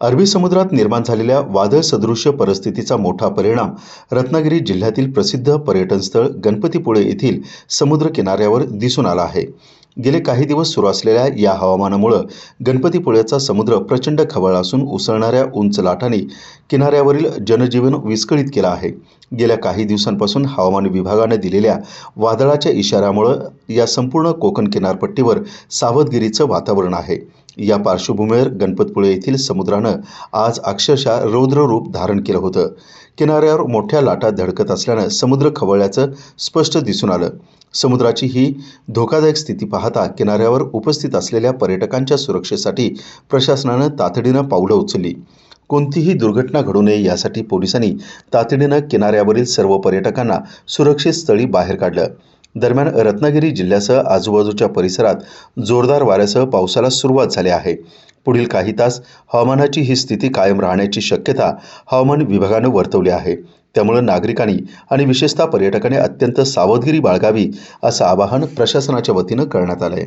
अरबी समुद्रात निर्माण झालेल्या वादळ सदृश्य परिस्थितीचा मोठा परिणाम रत्नागिरी जिल्ह्यातील प्रसिद्ध पर्यटनस्थळ गणपतीपुळे येथील समुद्र किनाऱ्यावर दिसून आला आहे. गेले काही दिवस सुरू असलेल्या या हवामानामुळं गणपतीपुळ्याचा समुद्र प्रचंड खवळला असून उसळणाऱ्या उंच लाटांनी किनाऱ्यावरील जनजीवन विस्कळीत केलं आहे. गेल्या काही दिवसांपासून हवामान विभागानं दिलेल्या वादळाच्या इशाऱ्यामुळं या संपूर्ण कोकण किनारपट्टीवर सावधगिरीचं वातावरण आहे. या पार्श्वभूमीवर गणपतपुळे येथील समुद्रानं आज अक्षरशः रौद्र रूप धारण केलं होतं. किनाऱ्यावर मोठ्या लाटा धडकत असल्यानं समुद्र खवळल्याचं स्पष्ट दिसून आलं. समुद्राची ही धोकादायक स्थिती पाहता किनाऱ्यावर उपस्थित असलेल्या पर्यटकांच्या सुरक्षेसाठी प्रशासनानं तातडीनं पावलं उचलली. कोणतीही दुर्घटना घडू नये यासाठी पोलिसांनी तातडीनं किनाऱ्यावरील सर्व पर्यटकांना सुरक्षित स्थळी बाहेर काढलं. दरम्यान रत्नागिरी जिल्ह्यासह आजूबाजूच्या परिसरात जोरदार वाऱ्यासह पावसाला सुरुवात झाली आहे. पुढील काही तास हवामानाची ही स्थिती कायम राहण्याची शक्यता हवामान विभागानं वर्तवली आहे. त्यामुळे नागरिकांनी आणि विशेषतः पर्यटकांनी अत्यंत सावधगिरी बाळगावी असं आवाहन प्रशासनाच्या वतीनं करण्यात आलं आहे